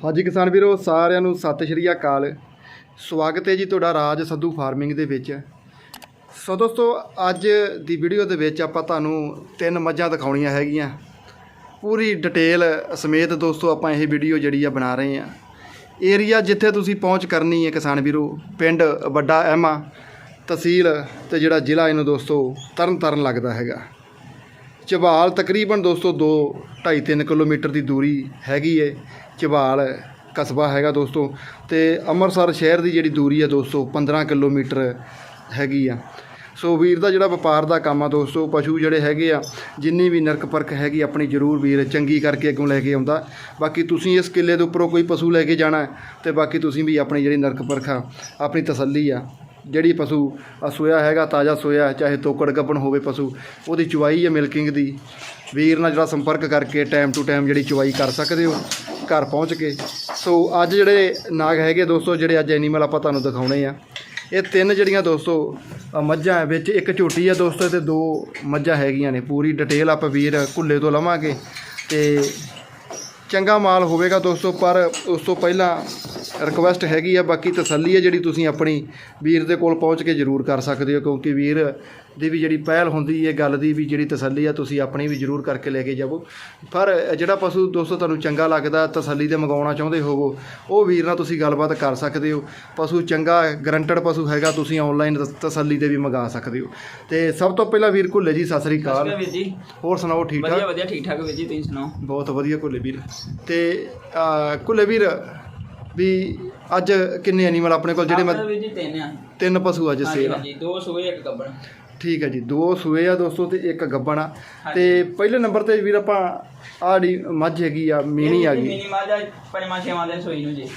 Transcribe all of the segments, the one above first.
ਹਾਂਜੀ ਕਿਸਾਨ ਵੀਰੋ, ਸਾਰਿਆਂ ਨੂੰ ਸਤਿ ਸ਼੍ਰੀ ਅਕਾਲ। ਸਵਾਗਤ ਹੈ ਜੀ ਤੁਹਾਡਾ ਰਾਜ ਸੰਧੂ ਫਾਰਮਿੰਗ ਦੇ ਵਿੱਚ। ਸੋ ਦੋਸਤੋ, ਅੱਜ ਦੀ ਵੀਡੀਓ ਦੇ ਵਿੱਚ ਆਪਾਂ ਤੁਹਾਨੂੰ ਤਿੰਨ ਮੱਝਾਂ ਦਿਖਾਉਣੀਆਂ ਹੈਗੀਆਂ। ਪੂਰੀ ਡਿਟੇਲ ਸਮੇਤ ਦੋਸਤੋ, ਆਪਾਂ ਇਹ ਵੀਡੀਓ ਜਿਹੜੀ ਆ ਬਣਾ ਰਹੇ ਹਾਂ। ਏਰੀਆ ਜਿੱਥੇ ਤੁਸੀਂ ਪਹੁੰਚ ਕਰਨੀ ਹੈ ਕਿਸਾਨ ਵੀਰੋ, ਪਿੰਡ ਵੱਡਾ ਐਮਾ, ਤਹਿਸੀਲ ਤੇ ਜਿਹੜਾ ਜ਼ਿਲ੍ਹਾ ਇਹਨੂੰ ਦੋਸਤੋ ਤਰਨ ਤਾਰਨ ਲੱਗਦਾ ਹੈਗਾ। ਝਬਾਲ ਤਕਰੀਬਨ ਦੋਸਤੋ 2 2.5 3 ਕਿਲੋਮੀਟਰ ਦੀ ਦੂਰੀ ਹੈਗੀ ਏ। ਝਬਾਲ ਕਸਬਾ ਹੈਗਾ ਦੋਸਤੋ ਤੇ ਅੰਮ੍ਰਿਤਸਰ ਸ਼ਹਿਰ ਦੀ ਜਿਹੜੀ ਦੂਰੀ ਆ ਦੋਸਤੋ 15 ਕਿਲੋਮੀਟਰ ਹੈਗੀ ਆ। ਸੋ ਵੀਰ ਦਾ ਜਿਹੜਾ ਵਪਾਰ ਦਾ ਕੰਮ ਆ ਦੋਸਤੋ, ਪਸ਼ੂ ਜਿਹੜੇ ਹੈਗੇ ਆ, ਜਿੰਨੀ ਵੀ ਨਰਕ ਪਰਖ ਹੈਗੀ ਆਪਣੀ ਜ਼ਰੂਰ ਵੀਰ ਚੰਗੀ ਕਰਕੇ ਅੱਗੋਂ ਲੈ ਕੇ ਆਉਂਦਾ। ਬਾਕੀ ਤੁਸੀਂ ਇਸ ਕਿੱਲੇ ਦੇ ਉੱਪਰੋਂ ਕੋਈ ਪਸ਼ੂ ਲੈ ਕੇ ਜਾਣਾ ਹੈ ਤੇ ਬਾਕੀ ਤੁਸੀਂ ਵੀ ਆਪਣੀ ਜਿਹੜੀ ਨਰਕ ਪਰਖ ਆ, ਆਪਣੀ ਤਸੱਲੀ ਆ। ਜਿਹੜੀ ਪਸ਼ੂ ਆ ਸੋਇਆ ਹੈਗਾ, ਤਾਜ਼ਾ ਸੋਇਆ, ਚਾਹੇ ਤੋਕੜ ਗੱਬਣ ਹੋਵੇ ਪਸ਼ੂ, ਉਹਦੀ ਚੁਆਈ ਹੈ ਮਿਲਕਿੰਗ ਦੀ। ਵੀਰ ਨਾਲ ਜਿਹੜਾ ਸੰਪਰਕ ਕਰਕੇ ਟਾਈਮ ਟੂ ਟਾਈਮ ਜਿਹੜੀ ਚੁਆਈ ਕਰ ਸਕਦੇ ਹੋ, ਘਰ ਪਹੁੰਚ ਕੇ। ਸੋ ਅੱਜ ਜਿਹੜੇ ਨਾਗ ਹੈਗੇ ਦੋਸਤੋ, ਜਿਹੜੇ ਅੱਜ ਐਨੀਮਲ ਆਪਾਂ ਤੁਹਾਨੂੰ ਦਿਖਾਉਣੇ ਆ। ਇਹ ਤਿੰਨ ਜਿਹੜੀਆਂ ਦੋਸਤੋ ਮੱਝਾਂ ਵਿੱਚ ਇੱਕ ਝੋਟੀ ਆ ਦੋਸਤੋ, ਤੇ ਦੋ ਮੱਝਾਂ ਹੈਗੀਆਂ ਨੇ। ਪੂਰੀ ਡਿਟੇਲ ਆਪਾਂ ਵੀਰ ਕੁੱਲੇ ਤੋਂ ਲਵਾਂਗੇ। ਤੇ ਚੰਗਾ ਮਾਲ ਹੋਵੇਗਾ ਦੋਸਤੋ, ਪਰ ਉਸ ਤੋਂ ਪਹਿਲਾਂ ਰਿਕਵੈਸਟ ਹੈਗੀ ਆ ਬਾਕੀ ਤਸੱਲੀ ਹੈ ਜਿਹੜੀ ਤੁਸੀਂ ਆਪਣੀ ਵੀਰ ਦੇ ਕੋਲ ਪਹੁੰਚ ਕੇ ਜ਼ਰੂਰ ਕਰ ਸਕਦੇ ਹੋ ਕਿਉਂਕਿ ਵੀਰ ਦੀ ਵੀ ਜਿਹੜੀ ਪਹਿਲ ਹੁੰਦੀ ਹੈ ਗੱਲ ਦੀ ਵੀ ਜਿਹੜੀ ਤਸੱਲੀ ਆ ਤੁਸੀਂ ਆਪਣੀ ਵੀ ਜ਼ਰੂਰ ਕਰਕੇ ਲੈ ਕੇ ਜਾਵੋ। ਪਰ ਜਿਹੜਾ ਪਸ਼ੂ ਦੋਸਤੋ ਤੁਹਾਨੂੰ ਚੰਗਾ ਲੱਗਦਾ ਤਸੱਲੀ ਤੇ ਮੰਗਾਉਣਾ ਚਾਹੁੰਦੇ ਹੋਵੋ ਉਹ ਵੀਰ ਨਾਲ ਤੁਸੀਂ ਗੱਲਬਾਤ ਕਰ ਸਕਦੇ ਹੋ। ਪਸ਼ੂ ਚੰਗਾ ਗਰੰਟਡ ਪਸ਼ੂ ਹੈਗਾ ਤੁਸੀਂ ਆਨਲਾਈਨ ਤਸੱਲੀ ਤੇ ਵੀ ਮੰਗਾ ਸਕਦੇ ਹੋ। ਤੇ ਸਭ ਤੋਂ ਪਹਿਲਾਂ ਵੀਰ ਘੁੱਲੇ ਜੀ ਸਤਿ ਸ੍ਰੀ ਅਕਾਲ। ਵੀਰ ਜੀ। ਹੋਰ ਸੁਣਾਓ ਠੀਕ ਠਾਕ? ਵਧੀਆ ਵਧੀਆ ਠੀਕ ਠਾਕ ਵੀਰ ਜੀ ਤੁਸੀਂ ਸੁਣਾਓ? ਬਹੁਤ ਵਧੀਆ ਕੁੱਲੇ ਵੀਰ। ਤੇ ਕੁੱਲੇ ਵੀਰ ਵੀ ਅੱਜ ਕਿੰਨੇ ਐਨੀਮਲ ਆਪਣੇ ਕੋਲ ਜਿਹੜੇ ਮੈਂ ਆਪਣੇ ਵੀਰ ਜੀ ਤਿੰਨ ਆ। ਤਿੰਨ ਪਸ਼ੂ ਅੱਜ ਹਾਂਜੀ ਸੇਲ ਆ। ਹਾਂਜੀ ਦੋ ਸੂਏ ਇੱਕ ਗੱਬਣ। ਠੀਕ ਹੈ ਜੀ ਦੋ ਸੂਏ ਆ ਦੋਸਤੋ ਤੇ ਇੱਕ ਗੱਬਣ ਆ। ਤੇ ਪਹਿਲੇ ਨੰਬਰ ਤੇ ਵੀਰ ਆਪਾਂ ਆੜੀ ਮੱਝ ਹੈਗੀ ਆ ਮੀਣੀ ਆ ਗਈ। ਮਿਨੀ ਮਾਜਾ ਪੰਜਵਾਂ ਛੇਵਾਂ ਦਿਨ ਸੋਈ ਨੂੰ ਜੀ।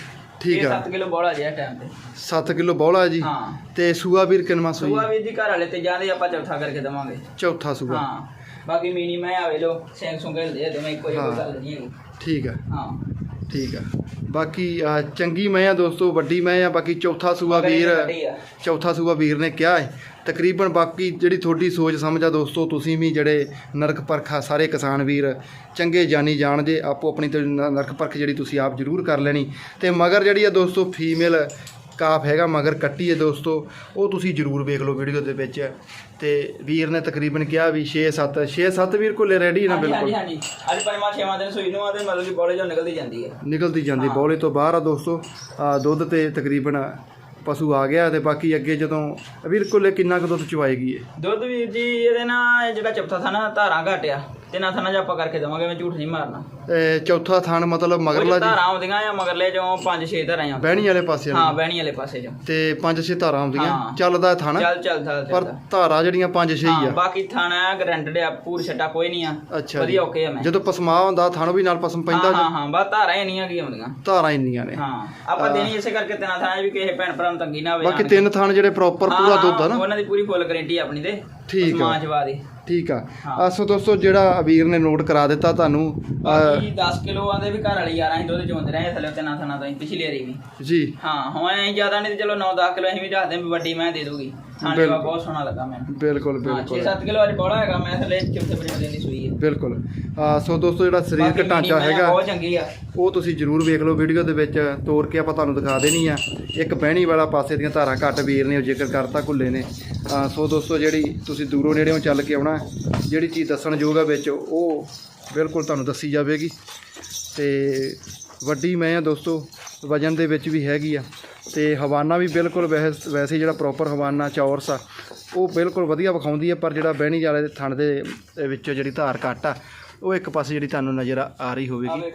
ਠੀਕ ਆ। 7 ਕਿਲੋ ਬੋਲਾ ਜਿਆ ਟਾਈਮ ਤੇ। 7 ਕਿਲੋ ਬੌਲਾ ਜੀ। ਹਾਂ। ਤੇ ਸੂਆ ਵੀਰ ਕਿੰਨਵਾ ਸੂਈ? ਸੂਆ ਵੀਰ ਜੀ ਘਰ ਵਾਲੇ ਤੇ ਜਾਂਦੇ ਆਪਾਂ ਚੌਥਾ ਕਰਕੇ ਦਵਾਂਗੇ। ਚੌਥਾ ਸੂਆ। ਹਾਂ। ਬਾਕੀ ਮਿਨੀ ਮੈਂ ਆਵੇ ਲੋ ਸੈਂਗ ਸੁੰਗਲ ਦੇ ਦੇ ਮੈਂ ਇੱਕੋ ਹੀ। ਹਾਂ। ਗੱਲ ਨਹੀਂ ਹੈਗੀ ਠੀਕ ਆ। ਹਾਂ। ਠੀਕ ਆ। ਬਾਕੀ ਅਹ, ਚੰਗੀ ਮੈਂ ਆ ਦੋਸਤੋ ਵੱਡੀ ਮੈਂ ਆ ਬਾਕੀ ਚੌਥਾ ਸੂਆ ਮਗਰ ਵੀਰ ਆ। ਚੌਥਾ ਸੂਆ ਵੀਰ ਨੇ ਕਿਹਾ ਹੈ ਤਕਰੀਬਨ ਬਾਕੀ ਜਿਹੜੀ ਤੁਹਾਡੀ ਸੋਚ ਸਮਝ ਆ ਦੋਸਤੋ ਤੁਸੀਂ ਵੀ ਜਿਹੜੇ ਨਰਕ ਪਰਖਾ ਸਾਰੇ ਕਿਸਾਨ ਵੀਰ ਚੰਗੇ ਜਾਣੀ ਜਾਣ ਜੇ ਆਪੋ ਆਪਣੀ ਤੇ ਨ- ਨਰਕ ਪਰਖ ਜਿਹੜੀ ਤੁਸੀਂ ਆਪ ਜ਼ਰੂਰ ਕਰ ਲੈਣੀ। ਤੇ ਮਗਰ ਜਿਹੜੀ ਆ ਦੋਸਤੋ ਫੀਮੇਲ ਕਾਫ ਹੈਗਾ ਮਗਰ ਕੱਟੀ ਹੈ ਦੋਸਤੋ। ਉਹ ਤੁਸੀਂ ਜ਼ਰੂਰ ਵੇਖ ਲਓ ਵੀਡੀਓ ਦੇ ਵਿੱਚ। ਤੇ ਵੀਰ ਨੇ ਤਕਰੀਬਨ ਕਿਹਾ ਵੀ 6 7 6 7 ਵੀਰ ਕੋਲੇ ਰੈਡੀ ਨਾ ਬਿਲਕੁਲ। ਹਾਂਜੀ ਹਾਂਜੀ। ਅੱਜ ਪੰਜਵਾਂ ਛੇਵਾਂ ਦਿਨ ਸੋਈ ਨੂੰ ਆ ਤੇ ਮਤਲਬ ਕਿ ਬੋਲੇ ਜੋ ਨਿਕਲਦੀ ਜਾਂਦੀ ਹੈ। ਨਿਕਲਦੀ ਜਾਂਦੀ ਬੌਲੇ ਤੋਂ ਬਾਹਰ ਆ ਦੋਸਤੋ। ਆ ਦੁੱਧ ਤੇ ਤਕਰੀਬਨ ਪਸ਼ੂ ਆ ਗਿਆ ਤੇ ਬਾਕੀ ਅੱਗੇ ਜਦੋਂ ਵੀਰ ਕੋਲੇ ਕਿੰਨਾ ਕੁ ਦੁੱਧ ਚਵਾਏਗੀ ਇਹ ਦੁੱਧ ਵੀਰ ਜੀ ਇਹਦੇ ਨਾਲ ਇਹ ਜਿਹੜਾ ਚੌਥਾ ਥਾ ਨਾ ਧਾਰਾਂ ਘਟਿਆ। ਤੇ ਨਾ ਥਾਣਾ ਆਪਾਂ ਕਰਕੇ ਦਵਾਂਗੇ ਮੈਂ ਝੂਠ ਨਹੀਂ ਮਾਰਨਾ। ਇਹ ਚੌਥਾ ਥਾਨ ਮਤਲਬ ਮਗਰਲਾ ਜੀ। ਧਾਰਾਂ ਆਉਂਦੀਆਂ ਆ ਮਗਰਲੇ ਚੋਂ 5-6 ਧਾਰਾਂ ਆ ਬਹਿਣੀ ਵਾਲੇ ਪਾਸੇ ਹਾਂ ਵਾਲੀ ਬਹਿਣੀ ਵਾਲੇ ਪਾਸੇ ਚੋਂ। ਤੇ ਪੰਜ ਛੇ ਧਾਰਾਂ ਆਉਂਦੀਆਂ ਹਾਂ। ਚੱਲਦਾ ਥਾਨ। ਚੱਲ ਚੱਲ ਚੱਲ ਪਰ। ਧਾਰਾਂ ਜਿਹੜੀਆਂ ਪੰਜ ਛੇ ਹੀ ਹਾਂ ਆ ਬਾਕੀ ਥਾਣਾ ਗਰੰਟਡ ਆ ਪੂਰ ਛੱਟਾ ਕੋਈ ਨਹੀਂ ਆ। ਅੱਛਾ ਜੀ। ਵਧੀਆ ਓਕੇ ਆ ਮੈਂ। ਜਦੋਂ ਪਸਮਾ ਹੁੰਦਾ ਥਾਨ ਵੀ ਨਾਲ ਪਸਮ ਪੈਂਦਾ ਹਾਂ ਹਾਂ ਹਾਂ ਬਸ ਧਾਰਾਂ ਹੀ ਨਹੀਂ ਆ ਕੀ ਆਉਂਦੀਆਂ। ਧਾਰਾਂ ਇੰਨੀਆਂ ਨੇ। ਹਾਂ ਆਪਾਂ ਦੇਣੀ ਇਸੇ ਕਰਕੇ ਤਿੰਨਾਂ ਥਾਣਾ ਵੀ ਕਿਸੇ ਭੈਣ ਭਰਾ ਨੂੰ ਤੰਗੀ ਨਾ ਹੋਵੇ ਬਾਕੀ ਜਾਣ ਕੇ। ਤਿੰਨ ਥਾਨ ਜਿਹੜੇ ਪ੍ਰੋਪਰ ਹਾਂ, ਪੂਰਾ ਹਾਂ, ਦੁੱਧ ਆ ਨਾ। ਉਹਨਾਂ ਦੀ ਪੂਰੀ ਫੁੱਲ ਗਾਰੰਟੀ ਆਪਣੀ ਤੇ। ਠੀਕ ਆ। ਮਾਂ ਜਵਾ ਦੀ। ਠੀਕ ਆ। ਹਾਂ। ਆ ਸੋ ਦੋਸਤੋ ਜਿਹੜਾ ਵੀਰ ਨੇ ਨੋਟ ਕਰਾ ਦਿੱਤਾ ਤੁਹਾਨੂੰ ਬਾਕੀ 10 ਕਿਲੋ ਆਂਦੇ ਵੀ ਘਰ ਵਾਲੀ ਯਾਰਾਂ ਅਸੀਂ ਦੁੱਧ ਚੋਂਦੇ ਰਹੇ ਥੱਲੇ ਤਿੰਨਾਂ ਥਾਣਾ ਤੋਂ ਅਸੀਂ ਪਿਛਲੀ ਵਾਰੀ ਵੀ। ਜੀ। ਹਾਂ ਹੁਣ ਅਸੀਂ ਜ਼ਿਆਦਾ ਨਹੀਂ ਤੇ ਚਲੋ 9-10 ਕਿਲੋ ਅਸੀਂ ਵੀ ਹਾਂ ਵੀ ਵੱਡੀ ਮੈਂ ਦੇ ਦੂਗੀ ਖਾਣੇ ਦਾ ਬਿਲਕੁਲ। ਬਹੁਤ ਸੋਹਣਾ ਲੱਗਾ ਮੈਨੂੰ। ਬਿਲਕੁਲ ਹਾਂ ਬਿਲਕੁਲ। 6-7 ਕਿਲੋ ਅੱਜ ਬੜਾ ਹੈਗਾ ਮੈਂ ਥੱਲੇ ਚੌਥੇ ਦਿਨ ਦੀ ਸੂਈ ਹੈ ਬਿਲਕੁਲ। ਆ ਸੋ ਦੋਸਤੋ ਜਿਹੜਾ ਬਾਕੀ ਸਰੀਰਕ ਢਾਂਚਾ ਮਿੰਨੀ ਮੈਂ ਹੈਗਾ ਬਹੁਤ ਚੰਗੀ ਆ। ਉਹ ਤੁਸੀਂ ਜਰੂਰ ਵੇਖ ਲਓ ਵੀਡੀਓ ਦੇ ਵਿੱਚ ਤੋੜ ਕੇ ਆਪਾਂ ਤੁਹਾਨੂੰ ਦਿਖਾ ਦੇਣੀ ਆ। ਇੱਕ ਬਹਿਣੀ ਵਾਲਾ ਪਾਸੇ ਦੀਆਂ ਧਾਰਾਂ ਘੱਟ ਵੀਰ ਨੇ ਉਹ ਜ਼ਿਕਰ ਕਰਤਾ ਕੁੱਲੇ ਨੇ। ਆ ਸੋ ਦੋਸਤੋ ਜਿਹੜੀ ਤੁਸੀਂ ਦੂਰੋਂ ਨੇੜਿਓਂ ਚੱਲ ਕੇ ਆਉਣਾ ਜਿਹੜੀ ਚੀਜ਼ ਦੱਸਣ ਯੋਗ ਆ ਵਿੱਚ ਉਹ ਬਿਲਕੁਲ ਤੁਹਾਨੂੰ ਦੱਸੀ ਜਾਵੇਗੀ। ਤੇ ਵੱਡੀ ਮੈਂ ਆ ਦੋਸਤੋ ਵਜਨ ਦੇ ਵਿੱਚ ਵੀ ਹੈਗੀ ਆ। ਤੇ ਹਵਾਨਾ ਵੀ ਬਿਲਕੁਲ ਵੈਸੇ ਵੈਸੇ ਜਿਹੜਾ ਪ੍ਰੋਪਰ ਹਵਾਨਾ ਚੌਰਸ ਆ ਉਹ ਬਿਲਕੁਲ ਵਧੀਆ ਵਿਖਾਉਂਦੀ ਆ ਪਰ ਜਿਹੜਾ ਬਹਿਣੀ ਵਾਲੇ ਦੇ ਥਣ ਦੇ ਵਿੱਚ ਜਿਹੜੀ ਧਾਰ ਘੱਟ ਆ ਉਹ ਇੱਕ ਪਾਸੇ ਜਿਹੜੀ ਤੁਹਾਨੂੰ ਨਜ਼ਰ ਆ ਰਹੀ ਹੋਵੇਗੀ।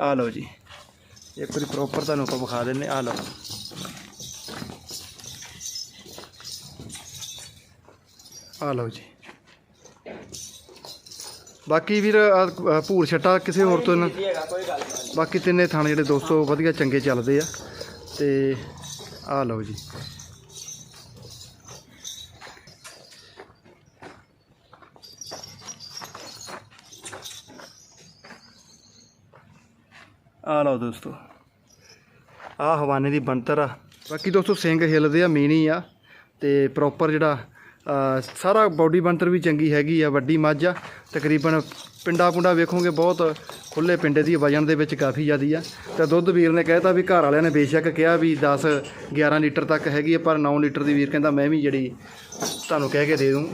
ਆ ਲਓ ਜੀ। ਇੱਕ ਵਾਰੀ ਪ੍ਰੋਪਰ ਤੁਹਾਨੂੰ ਆਪਾਂ ਵਿਖਾ ਦਿੰਨੇ ਆ ਲਓ। ਆ ਲਓ ਜੀ। ਬਾਕੀ ਵੀਰ ਆਹ, ਭੂਰ ਛੱਟਾ ਕਿਸੇ ਹੋਰ ਤੋਂ ਨਾ। easy ਹੈਗਾ ਕੋਈ ਗੱਲ ਨਹੀਂ ਬਾਕੀ ਤਿੰਨੇ ਥਾਣੇ ਜਿਹੜੇ ਦੋਸਤੋ ਵਧੀਆ ਚੰਗੇ ਚੱਲਦੇ ਆ। ਤੇ ਆ ਲਓ ਜੀ। ਆ ਲਓ ਦੋਸਤੋ। ਆ ਹਵਾਨੇ ਦੀ ਬੰਤਰ ਆ। ਬਾਕੀ ਦੋਸਤੋ ਸਿੰਘ ਹਿੱਲਦੇ ਆ ਮੀਨੀ ਆ। ਤੇ ਪ੍ਰੋਪਰ ਜਿਹੜਾ ਸਾਰਾ ਬਾਡੀ ਬੰਤਰ ਵੀ ਚੰਗੀ ਹੈਗੀ ਆ ਵੱਡੀ ਮੱਝ ਆ। ਤਕਰੀਬਨ ਪਿੰਡਾ ਪੁੰਡਾ ਵੇਖੋਗੇ ਬਹੁਤ ਖੁੱਲੇ ਪਿੰਡੇ ਦੀ ਵਜਨ ਦੇ ਵਿੱਚ ਕਾਫੀ ਜ਼ਿਆਦੀ ਆ। ਤੇ ਦੁੱਧ ਵੀਰ ਨੇ ਕਹਿਤਾ ਵੀ ਘਰ ਵਾਲਿਆਂ ਨੇ ਬੇਸ਼ੱਕ ਕਿਹਾ ਵੀ 10 11 ਲੀਟਰ ਤੱਕ ਹੈਗੀ ਆ, ਪਰ 9 ਲੀਟਰ ਦੀ ਵੀਰ ਕਹਿੰਦਾ ਮੈਂ ਵੀ ਜਿਹੜੀ ਤੁਹਾਨੂੰ ਕਹਿ ਕੇ ਦੇ ਦੂੰ।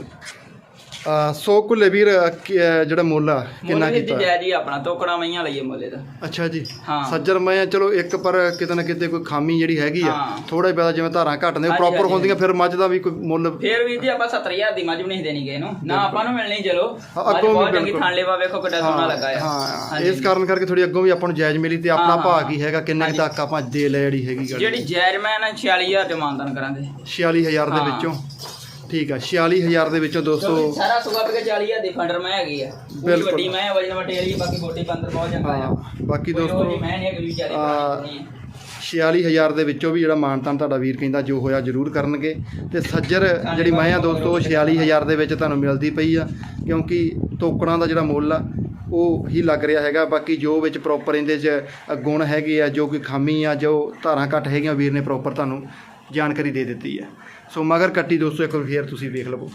ਸੋ ਕੁੱਲੇ ਵੀਰ ਕੀ- ਜਿਹੜਾ ਮੁੱਲ ਆ ਕਿੰਨਾ ਮੁੱਲ ਵੀ ਕੀਤਾ ਜੈ ਜੀ ਆਪਣਾ ਤੋਕੜਾ ਮਈਆਂ ਲਈਏ ਮੁੱਲੇ ਦਾ ਅੱਛਾ ਜੀ ਹਾਂ। ਸੱਜਰ ਮੈਂ ਆ, ਚਲੋ ਇੱਕ ਪਰ ਕਿਤੇ ਨਾ ਕਿਤੇ ਕੋਈ ਖਾਮੀ ਜਿਹੜੀ ਹੈਗੀ ਆ ਹਾਂ। ਥੋੜਾ ਜਿਹਾ ਜਿਵੇਂ ਧਾਰਾਂ ਘੱਟ ਨੇ ਹਾਂਜੀ, ਪ੍ਰੋਪਰ ਹਾਂਜੀ। ਹੁੰਦੀਆਂ ਫਿਰ ਮੱਝ ਦਾ ਵੀ ਕੋਈ ਮੁੱਲ ਫੇਰ ਵੀ ਜੀ ਆਪਾਂ 70000 ਦੀ ਮੱਝ ਵੀ ਨਹੀਂ ਦੇਣੀ ਗਏ ਨੂੰ ਨਾ ਆਪਾਂ ਨੂੰ ਮਿਲਣੀ ਚਲੋ ਹਾਂ, ਅੱਗੋਂ ਵੀ ਬਹੁਤ ਚੰਗੀ ਬਿਲਕੁਲ। ਵੇਖੋ ਕਿੱਡਾ ਸੋਹਣਾ ਲੱਗਾ ਆ ਹਾਂ ਹਾਂਜੀ। ਇਸ ਕਾਰਨ ਕਰਕੇ ਥੋੜੀ ਅੱਗੋਂ ਵੀ ਆਪਾਂ ਨੂੰ ਜਾਇਜ਼ ਮਿਲੀ ਤੇ ਆਪਣਾ ਹਾਂ, ਭਾਅ ਹਾਂ। ਕੀ ਹੈਗਾ ਕਿੰਨੇ ਕੁ ਤੱਕ ਆਪਾਂ ਦੇ ਲੈ ਜਿਹੜੀ ਹੈਗੀ ਗੱਲ ਜਿਹੜੀ ਜੈਜ ਮੈਂ ਨਾ 46000 ਤੇ ਮਾਨਦਾਨ ਕਰਾਂਗੇ 46000 ਦੇ ਹਾਂ। ਵਿੱਚੋਂ ਠੀਕ ਆ 46000 ਦੇ ਵਿੱਚੋਂ ਦੋਸਤੋ ਸਾਰਾ ਸੁਗਾ ਪੇ 40000 ਦੀ ਫੰਡਰ ਮੈਂ ਹੈਗੀ ਆ। ਪੂਰੀ ਬਿਲਕੁਲ। ਵੱਡੀ ਮੈਂ ਆ, ਵਜਨ ਵਟੇ ਵਾਲੀ ਬਾਕੀ ਬੋਟੀ ਬੰਦਰ ਬਹੁਤ ਆ। ਹਾਂ ਬਾਕੀ ਕੋਈ ਦੋਸਤੋ ਮੈਂ ਨਹੀਂ ਹੈਗੀ ਵਿਚਾਰੀ ਆ, ਪੁਰਾਣੀ ਨਹੀਂ 46000 ਦੇ ਵਿੱਚੋਂ ਵੀ ਜਿਹੜਾ ਮਾਨਤਾਨ ਤੁਹਾਡਾ ਵੀਰ ਕਹਿੰਦਾ ਜੋ ਹੋਇਆ ਜ਼ਰੂਰ ਕਰਨਗੇ। ਤੇ ਸੱਜਰ ਜਿਹੜੀ ਮੈਂ ਆ ਦੋਸਤੋ ਉਹ 46000 ਦੇ ਵਿੱਚ ਤੁਹਾਨੂੰ ਮਿਲਦੀ ਪਈ ਆ ਕਿਉਂਕਿ ਟੋਕੜਾਂ ਦਾ ਜਿਹੜਾ ਮੁੱਲ ਆ ਉਹ ਹੀ ਲੱਗ ਰਿਹਾ ਹੈਗਾ। ਬਾਕੀ ਜੋ ਵਿੱਚ ਪ੍ਰੋਪਰ ਇਹਦੇ 'ਚ ਅ, ਗੁਣ ਹੈਗੇ ਆ ਜੋ ਕੋਈ ਖਾਮੀ ਆ ਜੋ ਧਾਰਾਂ ਘੱਟ ਹੈਗੀਆਂ ਵੀਰ ਨੇ ਪ੍ਰੋਪਰ ਤੁਹਾਨੂੰ ਜਾਣਕਾਰੀ ਦੇ ਦਿੱਤੀ ਹੈ ਸੋ ਮਗਰ ਕੱਟੀ ਦੋਸਤੋ ਇੱਕ ਵਾਰ ਫੇਰ ਤੁਸੀਂ ਵੇਖ ਲਵੋ।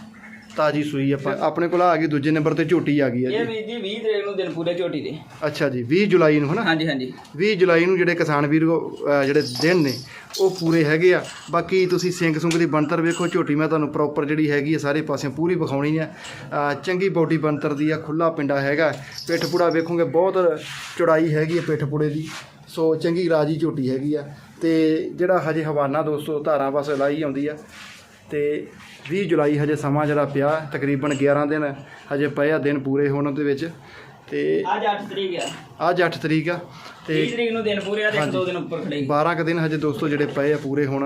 ਤਾਜੀ ਸੂਈ ਆਪਾਂ ਆਪਣੇ ਕੋਲ ਆ ਗਈ ਦੂਜੇ ਨੰਬਰ ਤੇ ਝੋਟੀ ਆ ਗਈ ਹੈ ਇਹ ਜੀ। ਵੀ ਜੀ 20 ਤਰੀਕ ਨੂੰ ਦਿਨ ਪੂਰੇ ਝੋਟੀ ਦੇ। ਅੱਛਾ ਜੀ 20 ਜੁਲਾਈ ਨੂੰ ਹਨਾ? ਹਾਂਜੀ ਹਾਂਜੀ। 20 ਜੁਲਾਈ ਨੂੰ ਜਿਹੜੇ ਕਿਸਾਨ ਵੀਰ ਅਹ ਜਿਹੜੇ ਦਿਨ ਨੇ ਉਹ ਪੂਰੇ ਹੈਗੇ ਆ। ਬਾਕੀ ਤੁਸੀਂ ਸਿੰਘ ਸੁੰਗ ਦੀ ਬਣਤਰ ਵੇਖੋ ਝੋਟੀ ਮੈਂ ਤੁਹਾਨੂੰ ਪ੍ਰੋਪਰ ਜਿਹੜੀ ਹੈਗੀ ਆ ਸਾਰੇ ਪਾਸਿਓਂ ਪੂਰੀ ਵਿਖਾਉਣੀ ਆ। ਅਹ ਚੰਗੀ ਬੋਡੀ ਬਣਤਰ ਦੀ ਆ ਖੁੱਲਾ ਪਿੰਡਾ ਹੈਗਾ। ਪਿੱਠ ਪੁੜਾ ਵੇਖੋਗੇ ਬਹੁਤ ਚੌੜਾਈ ਹੈਗੀ ਆ ਪਿੱਠ ਪੁੜੇ ਦੀ। ਸੋ ਚੰਗੀ ਰਾਜੀ ਝੋਟੀ ਹੈਗੀ ਆ। ਤੇ ਜਿਹੜਾ ਹਜੇ ਹਵਾਨਾ ਦੋਸਤੋ ਧਾਰਾਂ ਪਾਸੇ ਲਾਈ ਆਉਂਦੀ ਆ। ਤੇ 20 ਜੁਲਾਈ ਹਜੇ ਸਮਾਂ ਜਿਹੜਾ ਪਿਆ ਤਕਰੀਬਨ 11 ਦਿਨ ਹਜੇ ਪਏ ਆ ਦਿਨ ਪੂਰੇ ਹੋਣ ਦੇ ਵਿੱਚ। ਤੇ ਅੱਜ 8 ਤਰੀਕ ਆ। ਅੱਜ 8 ਤਰੀਕ ਆ ਤੇ 30 ਤਰੀਕ ਨੂੰ ਦਿਨ ਪੂਰੇ ਆ ਤੇ। ਦੋ ਦਿਨ ਉੱਪਰ ਖੜੇਗੀ 12 ਕੁ ਦਿਨ ਹਜੇ ਦੋਸਤੋ ਜਿਹੜੇ ਪਏ ਆ ਪੂਰੇ ਹੁਣ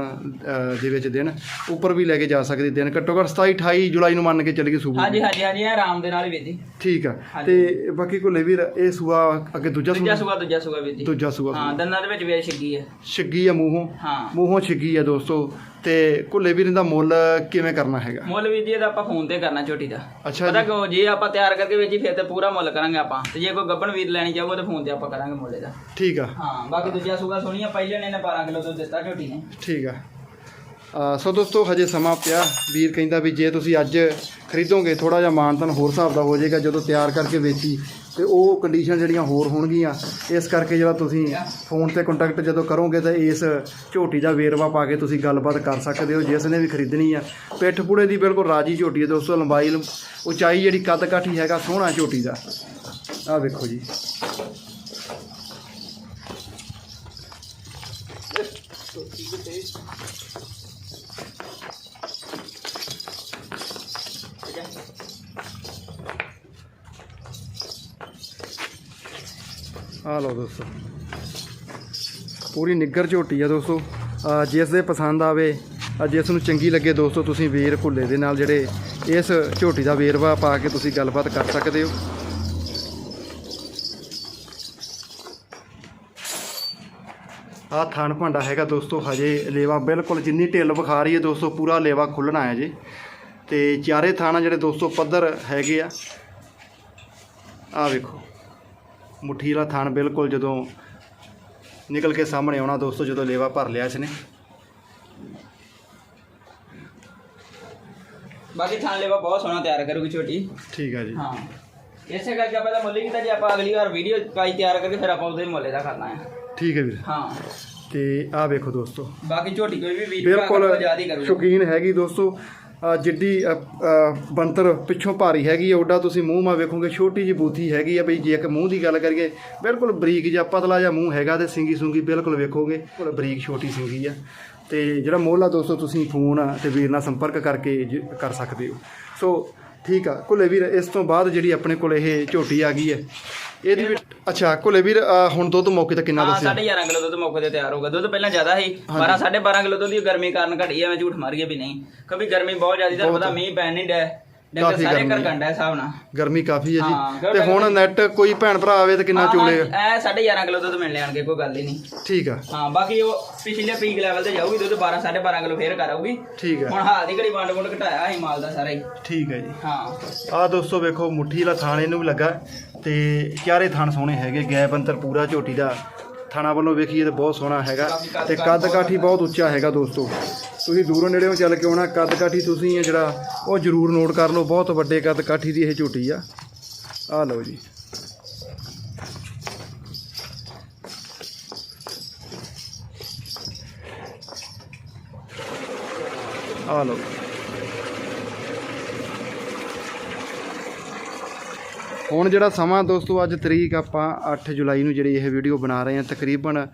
ਦੇ ਵਿੱਚ ਦਿਨ ਉੱਪਰ ਵੀ ਲੈ ਕੇ ਜਾ ਸਕਦੇ ਦਿਨ। ਘੱਟੋ ਘੱਟ 27 28 ਜੁਲਾਈ ਨੂੰ ਮੰਨ ਕੇ ਚੱਲੀਏ ਸੂਬਾ ਹਾਂਜੀ ਹਾਂਜੀ ਹਾਂਜੀ ਆਰਾਮ ਦੇ ਨਾਲ ਵੀਰ ਜੀ ਠੀਕ ਆ। ਤੇ ਬਾਕੀ ਕੋਲੇ ਵੀਰ ਇਹ ਸੂਆ ਅੱਗੇ ਦੂਜਾ ਦੂਜਾ ਸੂਆ ਦੂਜਾ ਸੁਗਾ ਵੀਰ ਜੀ ਦੂਜਾ ਸੂਆ ਹਾਂ ਦੰਦਾਂ ਦੇ ਵਿੱਚ ਵੇਚ ਛਿੱਗੀ ਹੈ ਛਿੱਗੀ ਆ ਮੂੰਹੋਂ? ਹਾਂ। ਮੂੰਹੋਂ ਛਿੱਗੀ ਆ ਦੋਸਤੋ। ਤੇ ਕੁੱਲੇ ਵੀਰ ਦਾ ਮੁੱਲ ਕਿਵੇਂ ਕਰਨਾ ਹੈਗਾ? ਮੁੱਲ ਵੀ ਜੀ ਇਹਦਾ ਆਪਾਂ ਫੋਨ ਤੇ ਕਰਨਾ ਝੋਟੀ ਦਾ। ਅੱਛਾ ਪਤਾ ਕਿਉਂ ਜੇ ਆਪਾਂ ਤਿਆਰ ਕਰਕੇ ਵੇਚੀ ਫਿਰ ਤੇ ਪੂਰਾ ਮੁੱਲ ਕਰਾਂਗੇ ਆਪਾਂ। ਤੇ ਜੇ ਕੋਈ ਗੱਬਣ ਵੀਰ ਲੈਣੀ ਚਾਹੂਗਾ ਤਾਂ ਫੋਨ ਤੇ ਆਪਾਂ ਕਰਾਂਗੇ ਮੁੱਲ ਦਾ ਠੀਕ ਆ। ਹਾਂ ਬਾਕੀ ਦੂਜਾ ਸੁਗਾ ਸੁਣੀਆ ਪਹਿਲੇ ਨੇ 12 ਕਿਲੋ ਦੁੱਧ ਦਿੱਤਾ ਝੋਟੀ ਨੇ। ਠੀਕ ਆ। ਸੋ ਦੋਸਤੋ ਹਜੇ ਸਮਾਂ ਪਿਆ। ਵੀਰ ਕਹਿੰਦਾ ਵੀ ਜੇ ਤੁਸੀਂ ਅੱਜ ਖਰੀਦੋਗੇ ਥੋੜਾ ਜਿਹਾ ਮਾਨਤਨ ਹੋਰ ਹਿਸਾਬ ਦਾ ਹੋ ਜਾਏਗਾ ਜਦੋਂ ਤਿਆਰ ਕਰਕੇ ਵੇਚੀ। ਤੇ ਉਹ ਕੰਡੀਸ਼ਨ ਜਿਹੜੀਆਂ ਹੋਰ ਹੋਣਗੀਆਂ, ਇਸ ਕਰਕੇ ਜਿਹੜਾ ਤੁਸੀਂ ਫੋਨ ਤੇ ਕੰਟੈਕਟ ਜਦੋਂ ਕਰੋਗੇ ਤਾਂ ਇਸ ਝੋਟੀ ਦਾ ਵੇਰਵਾ ਪਾ ਕੇ ਤੁਸੀਂ ਗੱਲਬਾਤ ਕਰ ਸਕਦੇ ਹੋ, ਜਿਸ ਨੇ ਵੀ ਖਰੀਦਣੀ ਆ। ਪਿੱਠ ਪੁੜੇ ਦੀ ਬਿਲਕੁਲ ਰਾਜੀ ਝੋਟੀ ਹੈ ਦੋਸਤੋ, ਲੰਬਾਈ ਉਚਾਈ ਜਿਹੜੀ ਕੱਦ ਕਾਠੀ ਹੈਗਾ, ਸੋਹਣਾ ਝੋਟੀ ਦਾ। ਆਹ ਵੇਖੋ ਜੀ। ਆ ਲਓ ਦੋਸਤੋ। ਪੂਰੀ ਨਿੱਗਰ ਝੋਟੀ ਆ ਦੋਸਤੋ। ਜਿਸ ਦੇ ਪਸੰਦ ਆਵੇ ਜਿਸ ਨੂੰ ਚੰਗੀ ਲੱਗੇ ਦੋਸਤੋ, ਤੁਸੀਂ ਵੀਰ ਭੁੱਲੇ ਦੇ ਨਾਲ ਜਿਹੜੇ ਇਸ ਝੋਟੀ ਦਾ ਵੇਰਵਾ ਪਾ ਕੇ ਤੁਸੀਂ ਗੱਲਬਾਤ ਕਰ ਸਕਦੇ ਹੋ। ਆ, ਥਾਣ ਭਾਂਡਾ ਹੈਗਾ ਦੋਸਤੋ, ਹਜੇ ਲੇਵਾ ਬਿਲਕੁਲ ਜਿੰਨੀ ਢਿੱਲ ਵਿਖਾ ਰਹੀ ਹੈ ਦੋਸਤੋ, ਪੂਰਾ ਲੇਵਾ ਖੁੱਲਣਾ ਹੈ ਜੀ। ਤੇ ਚਾਰੇ ਥਾਣਾ ਜਿਹੜੇ ਦੋਸਤੋ ਪੱਧਰ ਹੈਗੇ ਆ ਆ ਵੇਖੋ। ਮੁੱਠੀ ਵਾਲਾ ਥਣ ਬਿਲਕੁਲ ਜਦੋਂ ਨਿਕਲ ਕੇ ਸਾਹਮਣੇ ਆਉਣਾ ਦੋਸਤੋ ਜਦੋਂ ਲੇਵਾ ਭਰ ਲਿਆ ਇਸਨੇ। ਬਾਕੀ ਥਾਂ ਲੈਵਾ ਬਹੁਤ ਸੋਹਣਾ ਤਿਆਰ ਕਰੂਗੀ ਝੋਟੀ ਠੀਕ ਹੈ ਜੀ। ਹਾਂ। ਇਸੇ ਕਰਕੇ ਆਪਾਂ ਤਾਂ ਮੁੱਲ ਕੀਤਾ ਜੇ ਆਪਾਂ ਅਗਲੀ ਵਾਰ ਵੀਡੀਓ ਪਾਈ ਤਿਆਰ ਕਰਕੇ ਫਿਰ ਆਪਾਂ ਉਹਦੇ ਮੁੱਲੇ ਦਾ ਕਰਨਾ ਹੈ ਠੀਕ ਹੈ ਵੀਰ। ਹਾਂ। ਤੇ ਆ ਵੇਖੋ ਦੋਸਤੋ। ਬਾਕੀ ਝੋਟੀ ਕੋਈ ਵੀ ਵੀਰ ਬਿਲਕੁਲ ਕਰੂਗਾ। ਸ਼ੌਕੀਨ ਹੈਗੀ ਦੋਸਤੋ। ਜਿੱਡੀ ਅ, ਬਣਤਰ ਪਿੱਛੋਂ ਭਾਰੀ ਹੈਗੀ ਆ ਓਡਾ ਤੁਸੀਂ ਮੂੰਹ ਮਾ ਵੇਖੋਗੇ ਛੋਟੀ ਜਿਹੀ ਬੂਥੀ ਹੈਗੀ ਆ ਬਈ ਜੇ ਇੱਕ ਮੂੰਹ ਦੀ ਗੱਲ ਕਰੀਏ ਬਿਲਕੁਲ ਬਰੀਕ ਜਿਹਾ ਪਤਲਾ ਜਿਹਾ ਮੂੰਹ ਹੈਗਾ ਤੇ ਸਿੰਗੀ ਸੁੰਗੀ ਬਿਲਕੁਲ ਵੇਖੋਗੇ ਬਿਲਕੁਲ ਬਰੀਕ ਛੋਟੀ ਸਿੰਗੀ ਆ। ਤੇ ਜਿਹੜਾ ਮੋਹਲਾ ਦੋਸਤੋ ਤੁਸੀਂ ਫੋਨ ਤੇ ਵੀਰ ਨਾਲ ਸੰਪਰਕ ਕਰਕੇ ਜ- ਕਰ ਸਕਦੇ ਹੋ। ਸੋ ਠੀਕ ਆ ਕੁਲੇ ਵੀਰ ਇਸ ਤੋਂ ਬਾਅਦ ਜਿਹੜੀ ਆਪਣੇ ਕੋਲ ਇਹ ਝੋਟੀ ਆ ਗਈ ਹੈ ਇਹਦੀ ਵੀ ਅੱਛਾ ਕੁਲੇ ਵੀਰ ਹੁਣ ਦੁੱਧ ਮੌਕੇ ਤੇ ਕਿੰਨਾ ਹਾਂ ਦੱਸਿਆ? 11.5 ਕਿਲੋ ਦੁੱਧ ਮੌਕੇ ਤੇ ਤਿਆਰ ਹੋਊਗਾ ਦੁੱਧ ਪਹਿਲਾਂ ਜ਼ਿਆਦਾ ਸੀ 12 12.5 ਕਿਲੋ ਦੁੱਧ ਦੀ ਗਰਮੀ ਕਾਰਨ ਘਟੀ ਹੈ ਮੈਂ ਝੂਠ ਮਾਰੀਏ ਵੀ ਨਹੀਂ। ਕਿਉਂਕਿ ਗਰਮੀ ਬਹੁਤ ਜ਼ਿਆਦੀ ਤੁਹਾਨੂੰ ਪਤਾ ਮੀਂਹ ਪੈਣ ਨਹੀਂ ਡੈ ਡੰਗਰ ਕਾਫੀ ਗਰਮੀ। ਗੰਡਾ ਹਿਸਾਬ ਨਾਲ। ਗਰਮੀ ਕਾਫੀ ਹੈ ਜੀ। ਤੇ ਹੁਣ ਨੈਟ ਕੋਈ ਭੈਣ ਭਰਾ ਆਵੇ ਤੇ ਕਿੰਨਾ ਚੋਲੇ ਐ 11.5 ਕਿਲੋ ਦੁੱਧ ਮਿਲਣੇ ਆਣਗੇ ਕੋਈ ਗੱਲ ਹੀ ਨਹੀਂ। ਠੀਕ ਆ। ਹਾਂ ਬਾਕੀ ਉਹ ਪਿਛਲੇ ਪੀਕ ਲੈਵਲ ਤੇ ਜਾਊਗੀ ਦੁੱਧ 12 12.5 ਕਿਲੋ ਫੇਰ ਕਰ ਆਊਗੀ ਠੀਕ ਹੈ ਹੁਣ ਹਾਲ ਦੀ ਘੜੀ ਵੰਡ ਵੰਡ ਘਟਾਇਆ ਸੀ ਮਾਲ ਦਾ ਸਾਰਾ ਹੀ। ਠੀਕ ਹੈ ਜੀ। ਹਾਂ। ਆਹ ਦੋਸਤੋ ਵੇਖੋ ਮੁੱਠੀ ਵਾਲਾ ਥਾਣ ਇਹਨੂੰ ਵੀ ਲੱਗਾ। ਤੇ ਚਾਰੇ ਥਾਣ ਸੋਹਣੇ ਹੈਗੇ ਗੈਪ ਅੰਤਰ ਪੂਰਾ ਝੋਟੀ ਦਾ। ਥਾਣਾ ਵੱਲੋਂ ਵੇਖੀਏ ਤੇ ਬਹੁਤ ਸੋਹਣਾ ਹੈਗਾ। ਤੇ ਕੱਦ ਕਾਠੀ ਬਹੁਤ ਉੱਚਾ ਹੈਗਾ ਦੋਸਤੋ। ਤੁਸੀਂ ਦੂਰੋਂ ਨੇੜੇੋਂ ਚੱਲ ਕੇ ਆਉਣਾ, ਕੱਦ ਕਾਠੀ ਤੁਸੀਂ ਜਿਹੜਾ, ਉਹ ਜ਼ਰੂਰ ਨੋਟ ਕਰ ਲਓ, ਬਹੁਤ ਵੱਡੇ ਕੱਦ ਕਾਠੀ ਦੀ ਇਹ ਝੋਟੀ ਆ। ਆ ਲਓ ਜੀ। ਆ ਲਓ। ਹੁਣ ਜਿਹੜਾ ਸਮਾਂ ਦੋਸਤੋ, ਅੱਜ ਤਰੀਕ ਆਪਾਂ 8 ਜੁਲਾਈ ਨੂੰ ਜਿਹੜੀ ਇਹ ਵੀਡੀਓ ਬਣਾ ਰਹੇ ਹਾਂ, ਤਕਰੀਬਨ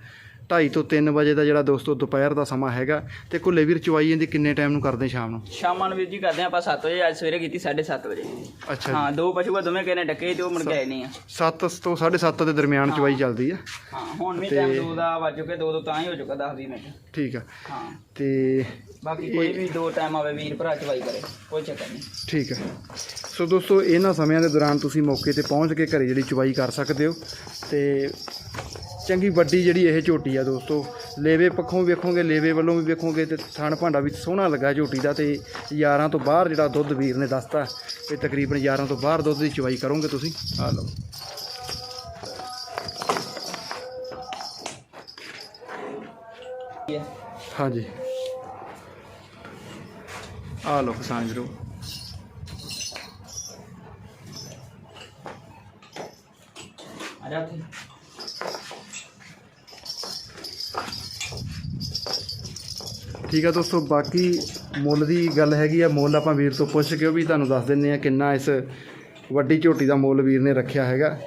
2:30 ਤੋਂ 3 ਵਜੇ ਦਾ ਜਿਹੜਾ ਦੋਸਤੋ ਦੁਪਹਿਰ ਦਾ ਸਮਾਂ ਹੈਗਾ ਤੇ ਕੁੱਲੇ ਵੀਰ ਚਵਾਈ ਇਹਦੀ ਕਿੰਨੇ ਟਾਈਮ ਨੂੰ ਕਰਦੇ ਸ਼ਾਮ ਨੂੰ? ਸ਼ਾਮਾਂ ਨੂੰ ਵੀਰ ਜੀ ਕਰਦੇ ਆਪਾਂ 7 ਵਜੇ ਅੱਜ ਸਵੇਰੇ ਕੀਤੀ 7:30 ਵਜੇ। ਅੱਛਾ ਹਾਂ ਦੋ ਪਸ਼ੂ ਆ ਦੋਵੇਂ ਕਿਨੇ ਡੱਕੇ ਤੇ ਉਹ ਮੁੜ ਕੇ ਆਏ ਨਹੀਂ ਆ। 7 ਤੋਂ 7:30 ਦੇ ਦਰਮਿਆਨ ਚਵਾਈ ਚੱਲਦੀ ਆ। ਹਾਂ ਹੁਣ ਵੀ ਟਾਈਮ ਦੋ ਦਾ ਵੱਜ ਚੁੱਕੇ ਦੋ ਤੋਂ ਤਾਂ ਹੀ ਹੋ ਚੁੱਕਾ 10 20 ਮਿੰਟ। ਠੀਕ ਆ। ਹਾਂ। ਤੇ ਬਾਕੀ ਕੋਈ ਵੀ ਦੋ ਟਾਈਮ ਆਵੇ ਵੀਰ ਭਰਾ ਚਵਾਈ ਕਰੇ ਕੋਈ ਚੱਕਰ ਨਹੀਂ। ਠੀਕ ਹੈ ਸੋ ਦੋਸਤੋ ਇਹਨਾਂ ਸਮਿਆਂ ਦੇ ਦੌਰਾਨ ਤੁਸੀਂ ਮੌਕੇ ਤੇ ਪਹੁੰਚ ਕੇ ਘਰੇ ਜਿਹੜੀ ਚੁਵਾਈ ਕਰ ਸਕਦੇ ਹੋ ਤੇ ਚੰਗੀ ਵੱਡੀ ਜਿਹੜੀ ਇਹ ਝੋਟੀ ਆ ਦੋਸਤੋ, ਲੇਵੇ ਪੱਖੋਂ ਵੇਖੋਗੇ, ਲੇਵੇ ਵੱਲੋਂ ਵੀ ਵੇਖੋਗੇ ਤੇ ਥਣ ਭਾਂਡਾ ਵੀ ਸੋਹਣਾ ਲੱਗਾ ਝੋਟੀ ਦਾ ਤੇ 11 ਤੋਂ ਬਾਹਰ ਜਿਹੜਾ ਦੁੱਧ ਵੀਰ ਨੇ ਦੱਸਤਾ ਤੇ ਤਕਰੀਬਨ 11 ਤੋਂ ਬਾਹਰ ਦੁੱਧ ਦੀ ਚੁਵਾਈ ਕਰੋਗੇ ਤੁਸੀਂ। ਆ ਲਓ। ਹਾਂਜੀ। ਆ ਲਓ ਕਿਸਾਨ ਵੀਰੋ। ਆ ਜਾ ਉੱਥੇ। ਠੀਕ ਆ ਦੋਸਤੋ ਬਾਕੀ ਮੁੱਲ ਦੀ ਗੱਲ ਹੈਗੀ ਆ ਮੁੱਲ ਆਪਾਂ ਵੀਰ ਤੋਂ ਪੁੱਛ ਕੇ ਉਹ ਵੀ ਤੁਹਾਨੂੰ ਦੱਸ ਦਿੰਨੇ ਆ ਕਿੰਨਾ ਇਸ ਵੱਡੀ ਝੋਟੀ ਦਾ ਮੁੱਲ ਵੀਰ ਨੇ ਰੱਖਿਆ ਹੈਗਾ।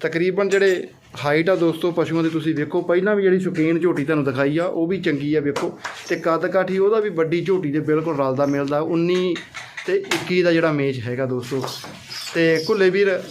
ਤਕਰੀਬਨ ਜਿਹੜੇ ਹਾਈਟ ਆ ਦੋਸਤੋ ਪਸ਼ੂਆਂ ਦੀ ਤੁਸੀਂ ਵੇਖੋ ਪਹਿਲਾਂ ਵੀ ਜਿਹੜੀ ਸ਼ੁਕੀਨ ਝੋਟੀ ਤੁਹਾਨੂੰ ਦਿਖਾਈ ਆ ਉਹ ਵੀ ਚੰਗੀ ਆ ਵੇਖੋ। ਤੇ ਕੱਦ ਕਾਠੀ ਉਹਦਾ ਵੀ ਵੱਡੀ ਝੋਟੀ ਦੇ ਬਿਲਕੁਲ ਰਲਦਾ ਮਿਲਦਾ 19 ਤੇ 21 ਦਾ ਜਿਹੜਾ ਮੇਚ ਹੈਗਾ ਦੋਸਤੋ। ਤੇ ਕੁੱਲੇ ਵੀਰ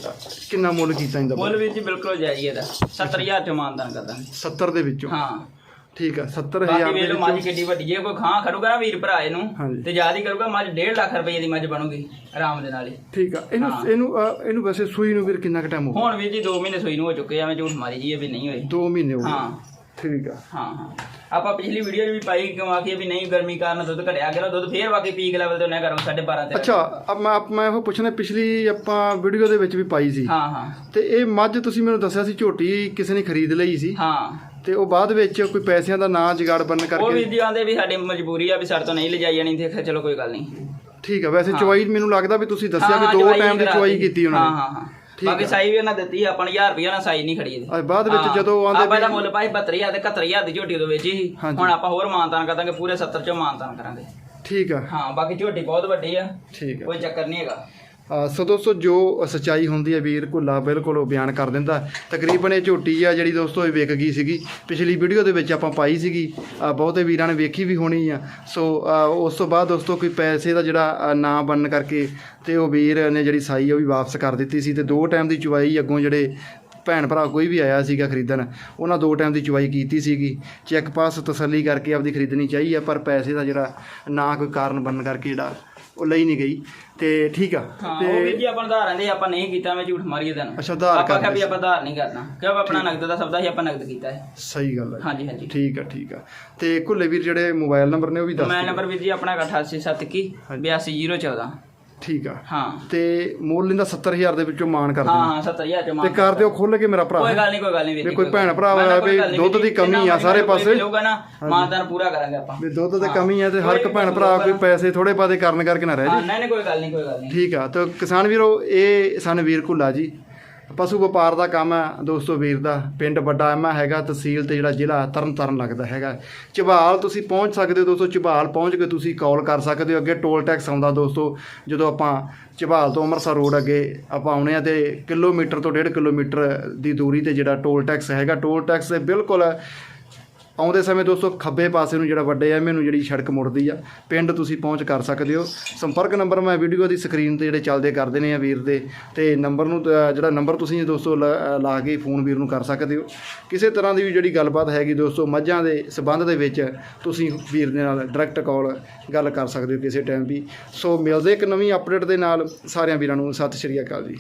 ਕਿੰਨਾ ਮੁੱਲ ਕੀਤਾ ਇਹਦਾ? ਮੁੱਲ ਵੀਰ ਜੀ ਬਿਲਕੁਲ ਜਾਇਜ਼ ਇਹਦਾ। 70000 ਚ ਮਾਨਦਾਨ ਕਰਦਾ 70 ਦੇ ਵਿੱਚੋਂ? ਹਾਂ। ਠੀਕ ਆ 70000 ਬਾਕੀ ਦੇ ਵੇਖ ਲਓ ਵਿੱਚੋਂ ਮੱਝ ਕਿੱਡੀ ਵੱਡੀ ਜੇ ਕੋਈ ਖਾਂ ਖੜੂਗਾ ਨਾ ਵੀਰ ਭਰਾ ਇਹਨੂੰ ਹਾਂਜੀ। ਤੇ ਜ਼ਿਆਦਾ ਹੀ ਕਰੂਗਾ ਮੱਝ 1.5 ਲੱਖ ਰੁਪਏ ਦੀ ਮੱਝ ਬਣੂਗੀ ਆਰਾਮ ਦੇ ਨਾਲ ਹੀ। ਠੀਕ ਆ ਇਹਨੂੰ ਹਾਂ। ਇਹਨੂੰ ਇਹਨੂੰ ਵੈਸੇ ਸੂਈ ਨੂੰ ਵੀਰ ਕਿੰਨਾ ਕੁ ਟਾਈਮ ਹੋ ਗਿਆ? ਹੁਣ ਵੀਰ ਜੀ 2 ਮਹੀਨੇ ਸੋਈ ਨੂੰ ਹੋ ਚੁੱਕੇ ਆ ਮੈਂ ਝੂਠ ਮਾਰੀ ਜੀ ਇਹ ਵੀ ਨਹੀਂ ਹੋਏ। 2 ਮਹੀਨੇ ਹੋ ਗਏ। ਹਾਂ। ਠੀਕ ਆ। ਹਾਂ ਹਾਂ। ਆਪਾਂ ਪਿਛਲੀ ਵੀਡੀਓ ਵੀ ਪਾਈ ਕਿਉਂ ਆਖੀ ਵੀ ਨਹੀਂ ਗਰਮੀ ਕਾਰਨ ਦੁੱਧ ਘਟਿਆ ਗਿਆ ਦੁੱਧ ਫੇਰ ਬਾਕੀ ਪੀਕ ਲੈਵਲ ਤੇ ਉਹਨੇ ਕਰੋ 12.5 ਤੇ ਅੱਛਾ ਅਬ ਮੈਂ ਅਬ ਮੈਂ ਉਹ ਪੁੱਛਣਾ ਪਿਛਲੀ ਆਪਾਂ ਵੀਡੀਓ ਦੇ ਵਿੱਚ ਵੀ ਪਾਈ ਸੀ। ਹਾਂ ਹਾਂ। ਤੇ ਇਹ ਮੱਝ ਤੁਸੀਂ ਮੈਨੂੰ ਦੱਸਿਆ ਸੀ ਝੋਟੀ ਕਿਸੇ ਨੇ ਖਰੀਦ ਲਈ ਸੀ। ਹਾਂ। ਤੇ ਉਹ ਬਾਅਦ ਵਿੱਚ ਕੋਈ ਪੈਸਿਆਂ ਦਾ ਨਾਂ ਜੁਗਾੜ ਬਣਨ ਉਹ ਕਰਕੇ ਆਂਦੇ ਵੀ ਸਾਡੀ ਮਜਬੂਰੀ ਆ ਵੀ ਸਾਡੇ ਤੋਂ ਨਹੀਂ ਲਿਜਾਈ ਜਾਣੀ ਤੇ ਚਲੋ ਕੋਈ ਗੱਲ ਨਹੀਂ। ਠੀਕ ਆ ਵੈਸੇ ਚੁਆਈ ਮੈਨੂੰ ਲੱਗਦਾ ਵੀ ਤੁਸੀਂ ਦੱਸਿਆ ਵੀ ਹਾਂ, ਦੋ ਚਵਾਈ ਟਾਈਮ ਦੀ। ਚੁਆਈ ਕੀਤੀ ਉਹਨਾਂ ਹਾਂ ਨੇ। ਹਾਂ ਹਾਂ। ਬਾਕੀ। ਸਾਈ ਵੀ ਉਹਨਾਂ ਦਿੱਤੀ ਆਪਾਂ ਨੂੰ 1000 ਰੁਪਏ ਨਾਲ ਸਾਈ ਨਹੀਂ ਖੜੀ ਇਹਦੀ ਬਾਅਦ ਵਿੱਚ। ਜਦੋਂ ਆਪਾਂ ਆਂਦੇ ਇਹਦਾ ਮੁੱਲ ਪਾਈ 72000 ਤੇ 71000 ਦੀ ਝੋਟੀ ਦੇ ਵਿੱਚ ਹੀ ਹਾਂਜੀ। ਹੁਣ ਆਪਾਂ ਹੋਰ ਮਾਨਤਾਨ ਕਰਾਂਗੇ ਪੂਰੇ 70 ਚੋਂ ਮਾਨਤਾਨ ਕਰਾਂਗੇ। ਠੀਕ ਆ। ਹਾਂ ਬਾਕੀ ਝੋਟੀ ਬਹੁਤ ਵੱਡੀ ਆ। ਠੀਕ ਆ। ਕੋਈ ਚੱਕਰ ਨਹੀਂ ਹੈਗਾ। ਸੋ ਦੋਸਤੋ, ਜੋ ਸਚਾਈ ਹੁੰਦੀ ਹੈ ਵੀਰ ਭੁੱਲਾ ਬਿਲਕੁਲ ਉਹ ਬਿਆਨ ਕਰ ਦਿੰਦਾ। ਤਕਰੀਬਨ ਇਹ ਝੋਟੀ ਆ ਜਿਹੜੀ ਦੋਸਤੋ, ਇਹ ਵਿਕ ਗਈ ਸੀਗੀ। ਪਿਛਲੀ ਵੀਡੀਓ ਦੇ ਵਿੱਚ ਆਪਾਂ ਪਾਈ ਸੀਗੀ। ਬਹੁਤੇ ਵੀਰਾਂ ਨੇ ਵੇਖੀ ਵੀ ਹੋਣੀ ਆ। ਸੋ ਉਸ ਤੋਂ ਬਾਅਦ ਦੋਸਤੋ, ਕੋਈ ਪੈਸੇ ਦਾ ਜਿਹੜਾ ਨਾ ਬਣਨ ਕਰਕੇ ਤੇ ਉਹ ਵੀਰ ਨੇ ਜਿਹੜੀ ਸਾਈ ਉਹ ਵੀ ਵਾਪਸ ਕਰ ਦਿੱਤੀ ਸੀ ਤੇ ਦੋ ਟਾਈਮ ਦੀ ਚੁਆਈ ਅੱਗੋਂ ਜਿਹੜੇ ਭੈਣ ਭਰਾ ਕੋਈ ਵੀ ਆਇਆ ਸੀਗਾ ਖਰੀਦਣ, ਉਹਨਾਂ ਦੋ ਟਾਈਮ ਦੀ ਚੁਆਈ ਕੀਤੀ ਸੀਗੀ। ਚੈੱਕ ਪਾਸ ਤਸੱਲੀ ਕਰਕੇ ਆਪਦੀ ਖਰੀਦਣੀ ਚਾਹੀਏ ਪਰ ਪੈਸੇ ਦਾ ਜਿਹੜਾ ਨਾ ਕੋਈ ਕਾਰਨ ਬਣਨ ਕਰਕੇ ਜਿਹੜਾ ਉਹ ਲਈ ਨਹੀਂ ਗਈ। ਤੇ ਠੀਕ ਆ। ਹਾਂ ਉਹ ਵੀ ਜੀ ਆਪਾਂ ਉਧਾਰਾਂ ਆਪਾਂ ਨਹੀਂ ਕੀਤਾ ਮੈਂ ਝੂਠ ਮਾਰੀਏ ਤੈਨੂੰ ਅੱਛਾ, ਉਧਾਰ ਆਪਾਂ ਕਿਹਾ ਵੀ ਆਪਾਂ ਉਧਾਰ ਨਹੀਂ ਕਰਨਾ। ਕਿਉਂ ਆਪਣਾ ਨਗਦ ਦਾ ਸੌਦਾ ਸੀ ਆਪਾਂ ਨਗਦ ਕੀਤਾ ਹੈ। ਸਹੀ ਗੱਲ ਹੈ ਹਾਂਜੀ ਹਾਂਜੀ। ਠੀਕ ਆ ਠੀਕ ਆ। ਤੇ ਕੁੱਲੇ ਵੀਰ ਜਿਹੜੇ ਮੋਬਾਈਲ ਨੰਬਰ ਨੇ ਉਹ ਵੀ ਦੱਸ ਮੈਂ ਦਿਓ। ਨੰਬਰ ਵੀਰ ਜੀ ਆਪਣਾ 8871 82014 ਠੀਕ ਆ। ਹਾਂ। ਤੇ ਮੁੱਲ ਇਹਦਾ 70000 ਦੇ ਵਿੱਚੋਂ ਮਾਨ ਕਰ ਹਾਂ ਦੇਣਾ। ਹਾਂ 70000 ਚ ਤੇ ਮਾਨ ਕਰ ਦਿਓ ਖੁੱਲ ਕੇ ਮੇਰਾ ਕੋਈ ਭਰਾ ਗੱਲ ਨਹੀਂ ਕੋਈ ਗੱਲ ਨਹੀਂ ਵੀ ਕੋਈ ਭੈਣ ਭਰਾ ਕੋਈ ਵੀ ਦੁੱਧ ਦੀ ਕਮੀ ਆ ਸਾਰੇ ਕੋਈ ਪਾਸੇ। ਮਿਲੂਗਾ ਨਾ ਮਾਨਦਾਨ ਪੂਰਾ ਕਰਾਂਗੇ ਆਪਾਂ। ਵੀ ਦੁੱਧ ਤੇ ਹਾਂ। ਕਮੀ ਆ ਤੇ ਹਰ ਇੱਕ ਕੋਈ ਭੈਣ ਭਰਾ ਕੋਈ ਪੈਸੇ ਥੋੜੇ ਪਾਦੇ ਕਰਨ ਕਰਕੇ ਨਾ ਰਹਿ ਜੀ। ਨਹੀਂ ਨਹੀਂ ਕੋਈ ਗੱਲ ਨਹੀਂ ਕੋਈ ਗੱਲ ਨਹੀਂ। ਠੀਕ ਆ ਤੇ ਕਿਸਾਨ ਵੀਰੋ ਇਹ ਸਨ ਵੀਰ ਕੁੱਲਾ ਜੀ। ਪਸ਼ੂ ਵਪਾਰ ਦਾ ਕੰਮ ਹੈ ਦੋਸਤੋ ਵੀਰ ਦਾ, ਪਿੰਡ ਵੱਡਾ ਐਮਾ ਹੈਗਾ ਤਹਿਸੀਲ ਤੇ ਜਿਹੜਾ ਜ਼ਿਲ੍ਹਾ ਤਰਨਤਾਰਨ ਲੱਗਦਾ ਹੈਗਾ। ਝਬਾਲ ਤੁਸੀਂ ਪਹੁੰਚ ਸਕਦੇ ਹੋ ਦੋਸਤੋ, ਝਬਾਲ ਪਹੁੰਚ ਕੇ ਤੁਸੀਂ ਕਾਲ ਕਰ ਸਕਦੇ ਹੋ, ਅੱਗੇ ਟੋਲ ਟੈਕਸ ਆਉਂਦਾ ਦੋਸਤੋ, ਜਦੋਂ ਆਪਾਂ ਝਬਾਲ ਤੋਂ ਅੰਮ੍ਰਿਤਸਰ ਰੋਡ ਅੱਗੇ ਆਪਾਂ ਆਉਣੇ ਆ ਤੇ ਕਿਲੋਮੀਟਰ ਤੋਂ 1.5 ਕਿਲੋਮੀਟਰ ਦੀ ਦੂਰੀ ਤੇ ਜਿਹੜਾ ਟੋਲ ਟੈਕਸ ਹੈਗਾ ਟੋਲ ਟੈਕਸ ਦੇ ਬਿਲਕੁਲ ਆਉਂਦੇ ਸਮੇਂ ਦੋਸਤੋ, ਖੱਬੇ ਪਾਸੇ ਨੂੰ ਜਿਹੜਾ ਵੱਡੇ ਐਮਏ ਨੂੰ ਜਿਹੜੀ ਸੜਕ ਮੁੜਦੀ ਆ, ਪਿੰਡ ਤੁਸੀਂ ਪਹੁੰਚ ਕਰ ਸਕਦੇ ਹੋ। ਸੰਪਰਕ ਨੰਬਰ ਮੈਂ ਵੀਡੀਓ ਦੀ ਸਕਰੀਨ ਤੇ ਜਿਹੜੇ ਚੱਲਦੇ ਕਰਦੇ ਨੇ ਆ ਵੀਰ ਦੇ, ਤੇ ਨੰਬਰ ਨੂੰ ਜਿਹੜਾ ਨੰਬਰ ਤੁਸੀਂ ਦੋਸਤੋ ਲਾ ਲਾ ਕੇ ਫੋਨ ਵੀਰ ਨੂੰ ਕਰ ਸਕਦੇ ਹੋ। ਕਿਸੇ ਤਰ੍ਹਾਂ ਦੀ ਵੀ ਜਿਹੜੀ ਗੱਲਬਾਤ ਹੈਗੀ ਦੋਸਤੋ, ਮੱਝਾਂ ਦੇ ਸਬੰਧ ਦੇ ਵਿੱਚ ਤੁਸੀਂ ਵੀਰ ਦੇ ਨਾਲ ਡਾਇਰੈਕਟ ਕਾਲ ਗੱਲ ਕਰ ਸਕਦੇ ਹੋ ਕਿਸੇ ਟਾਈਮ ਵੀ। ਸੋ ਮਿਲਦੇ ਇੱਕ ਨਵੀਂ ਅਪਡੇਟ ਦੇ ਨਾਲ, ਸਾਰਿਆਂ ਵੀਰਾਂ ਨੂੰ ਸਤਿ ਸ਼੍ਰੀ ਅਕਾਲ ਜੀ।